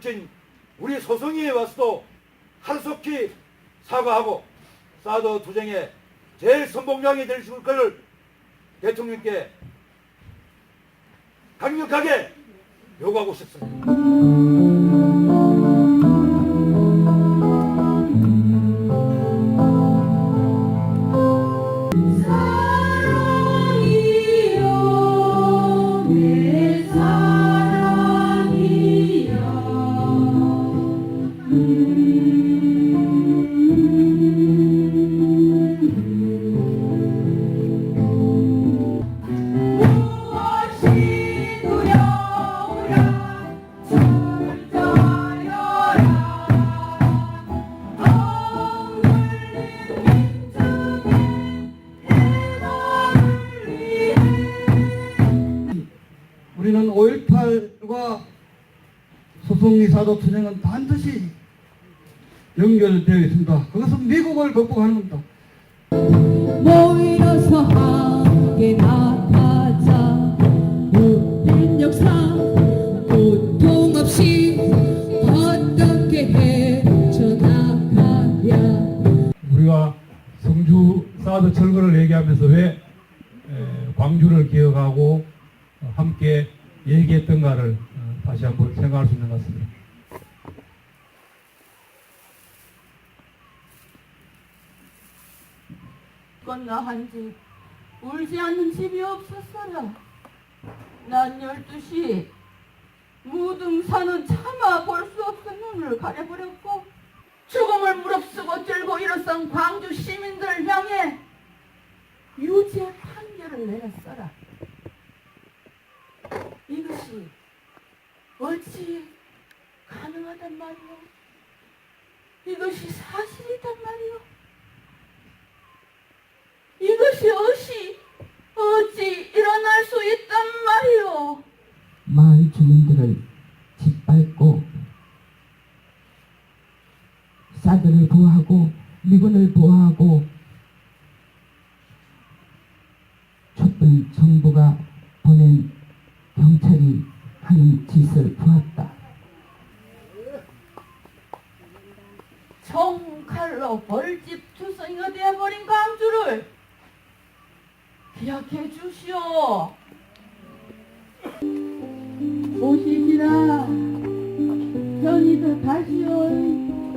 정치인 우리 소송에 와서도 한속히 사과하고 사드 투쟁에 제일 선봉장이 될수있을 것을 대통령께 강력하게 요구하고 싶습니다. 5.18과 소송이사도 투쟁은 반드시 연결되어 있습니다. 그것은 미국을 극복하는 겁니다. 모이어서 함께 나가자 모든 역사 고통 없이 어떻게 헤쳐나가랴 우리가 성주 사드 철거를 얘기하면서 왜 에, 광주를 기억하고 어, 함께 얘기했던가를 어, 다시 한번 생각할 수 있는 것 같습니다. 건너한 집 울지 않는 집이 없었어라. 난 열두 시 무등산은 차마 볼 수 없어 눈을 가려버렸고 죽음을 무릅쓰고 들고 일어선 광주 시민들을 향해 유죄 판결을 내렸어라. 이것이 어찌 가능하단 말이오? 이것이 사실이단 말이오? 이것이 어시 어찌 일어날 수 있단 말이오? 마을 주민들을 짓밟고 사드를 보호하고 미군을 보호하고 촛불 정부가 보낸 경찰이 하는 짓을 보았다. 총칼로 벌집 투성이가 되어버린 광주를 기억해 주시오. 오시기라 편히도 다시오.